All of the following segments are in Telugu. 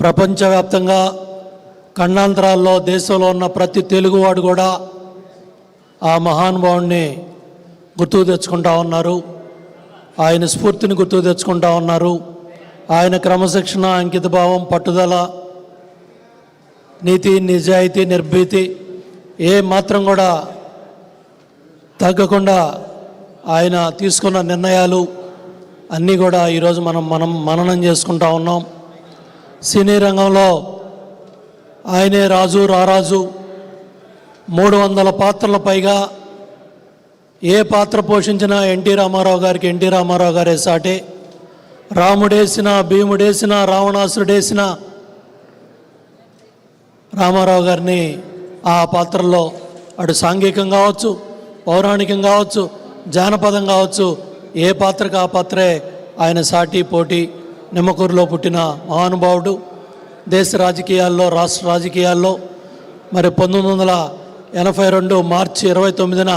ప్రపంచవ్యాప్తంగా ఖండాంతరాల్లో దేశంలో ఉన్న ప్రతి తెలుగువాడు కూడా ఆ మహానుభావుణ్ణి గుర్తుకు తెచ్చుకుంటా ఉన్నారు. ఆయన స్ఫూర్తిని గుర్తుకు తెచ్చుకుంటా ఉన్నారు. ఆయన క్రమశిక్షణ అంకితభావం పట్టుదల నీతి నిజాయితీ నిర్భీతి ఏ మాత్రం కూడా తగ్గకుండా ఆయన తీసుకున్న నిర్ణయాలు అన్నీ కూడా ఈరోజు మనం మనం మననం చేసుకుంటా ఉన్నాం. సినీ రంగంలో ఆయనే రాజు రారాజు. మూడు వందల పాత్రల పైగా ఏ పాత్ర పోషించినా ఎన్టీ రామారావు గారికి ఎన్టీ రామారావు గారే సాటే. రాముడేసిన భీముడేసిన రావణాసురుడేసిన రామారావు గారిని ఆ పాత్రలో అటు సాంఘికం కావచ్చు పౌరాణికం కావచ్చు జానపదం కావచ్చు ఏ పాత్రకు ఆ పాత్రే ఆయన సాటి పోటీ. నిమ్మకూరులో పుట్టిన మహానుభావుడు దేశ రాజకీయాల్లో రాష్ట్ర రాజకీయాల్లో మరి పంతొమ్మిది వందల ఎనభై రెండు మార్చి ఇరవై తొమ్మిదిన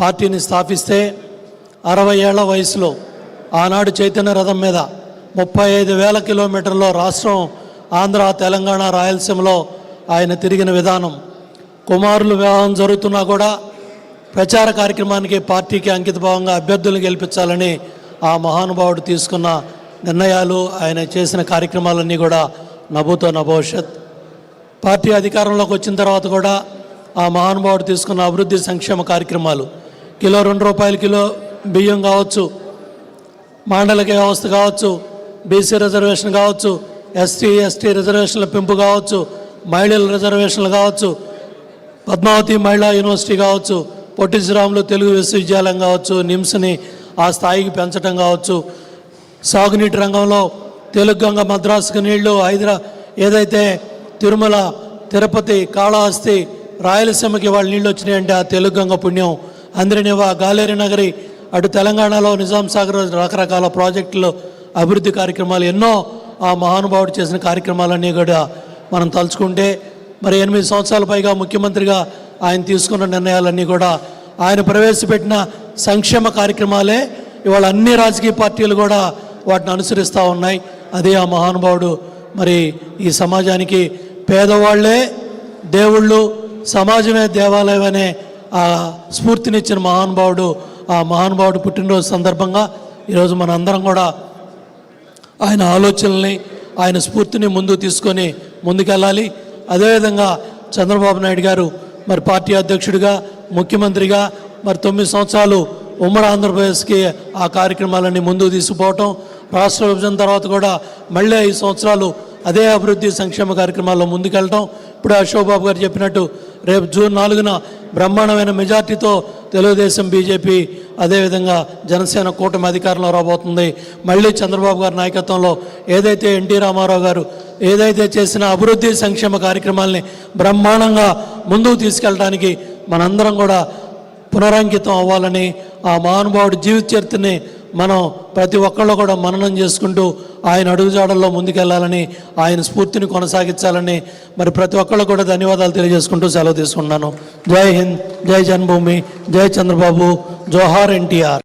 పార్టీని స్థాపిస్తే అరవై ఏళ్ళ వయసులో ఆనాడు చైతన్య రథం మీద ముప్పై ఐదు వేల కిలోమీటర్లో రాష్ట్రం ఆంధ్ర తెలంగాణ రాయలసీమలో ఆయన తిరిగిన విధానం. కుమారులు వివాహం జరుగుతున్నా కూడా ప్రచార కార్యక్రమానికి పార్టీకి అంకితభావంగా అభ్యర్థులను గెలిపించాలని ఆ మహానుభావుడు తీసుకున్న నిర్ణయాలు ఆయన చేసిన కార్యక్రమాలన్నీ కూడా నభూతో నభవిష్యత్. పార్టీ అధికారంలోకి వచ్చిన తర్వాత కూడా ఆ మహానుభావుడు తీసుకున్న అభివృద్ధి సంక్షేమ కార్యక్రమాలు. కిలో రెండు రూపాయల కిలో బియ్యం కావచ్చు మాండలిక వ్యవస్థ కావచ్చు బీసీ రిజర్వేషన్ కావచ్చు ఎస్టీ ఎస్టీ రిజర్వేషన్ల పెంపు కావచ్చు మహిళల రిజర్వేషన్లు కావచ్చు పద్మావతి మహిళా యూనివర్సిటీ కావచ్చు పొట్టి శ్రీరాములు తెలుగు విశ్వవిద్యాలయం కావచ్చు నిమ్స్ని ఆ స్థాయికి పెంచడం కావచ్చు సాగునీటి రంగంలో తెలుగంగ మద్రాసుకు నీళ్ళు హైదరా ఏదైతే తిరుమల తిరుపతి కాళహస్తి రాయలసీమకి వాళ్ళ నీళ్ళు వచ్చినాయంటే ఆ తెలుగంగ పుణ్యం. అందరినివా గాలేరి నగరి అటు తెలంగాణలో నిజాం సాగర్ రకరకాల ప్రాజెక్టులు అభివృద్ధి కార్యక్రమాలు ఎన్నో ఆ మహానుభావుడు చేసిన కార్యక్రమాలన్నీ కూడా మనం తలుచుకుంటే మరి ఎనిమిది సంవత్సరాల పైగా ముఖ్యమంత్రిగా ఆయన తీసుకున్న నిర్ణయాలన్నీ కూడా ఆయన ప్రవేశపెట్టిన సంక్షేమ కార్యక్రమాలే ఇవాళ అన్ని రాజకీయ పార్టీలు కూడా వాటిని అనుసరిస్తూ ఉన్నాయి. అదే ఆ మహానుభావుడు. మరి ఈ సమాజానికి పేదవాళ్ళే దేవుళ్ళు సమాజమే దేవాలయం అనే ఆ స్ఫూర్తినిచ్చిన మహానుభావుడు ఆ మహానుభావుడు పుట్టినరోజు సందర్భంగా ఈరోజు మన అందరం కూడా ఆయన ఆలోచనల్ని ఆయన స్ఫూర్తిని ముందుకు తీసుకొని ముందుకెళ్ళాలి. అదేవిధంగా చంద్రబాబు నాయుడు గారు మరి పార్టీ అధ్యక్షుడిగా ముఖ్యమంత్రిగా మరి తొమ్మిది సంవత్సరాలు ఉమ్మడి ఆంధ్రప్రదేశ్కి ఆ కార్యక్రమాలన్నీ ముందుకు తీసుకుపోవటం రాష్ట్ర విభజన తర్వాత కూడా మళ్ళీ ఐదు సంవత్సరాలు అదే అభివృద్ధి సంక్షేమ కార్యక్రమాల్లో ముందుకెళ్ళటం ఇప్పుడు అశోక్ బాబు గారు చెప్పినట్టు రేపు జూన్ నాలుగున బ్రహ్మాండమైన మెజార్టీతో తెలుగుదేశం బీజేపీ అదేవిధంగా జనసేన కూటమి అధికారంలో రాబోతుంది. మళ్ళీ చంద్రబాబు గారి నాయకత్వంలో ఏదైతే ఎన్టీ రామారావు గారు ఏదైతే చేసిన అభివృద్ధి సంక్షేమ కార్యక్రమాల్ని బ్రహ్మాండంగా ముందుకు తీసుకెళ్ళడానికి మనందరం కూడా పునరంకితం అవ్వాలని ఆ మహానుభావుడి జీవిత చరిత్రని మనం ప్రతి ఒక్కళ్ళు కూడా మననం చేసుకుంటూ ఆయన అడుగుజాడల్లో ముందుకెళ్ళాలని ఆయన స్ఫూర్తిని కొనసాగించాలని మరి ప్రతి ఒక్కళ్ళు కూడా ధన్యవాదాలు తెలియజేసుకుంటూ సెలవు తీసుకున్నాను జై హింద్ జై జన్మభూమి జై చంద్రబాబు జోహార్ ఎన్టీఆర్.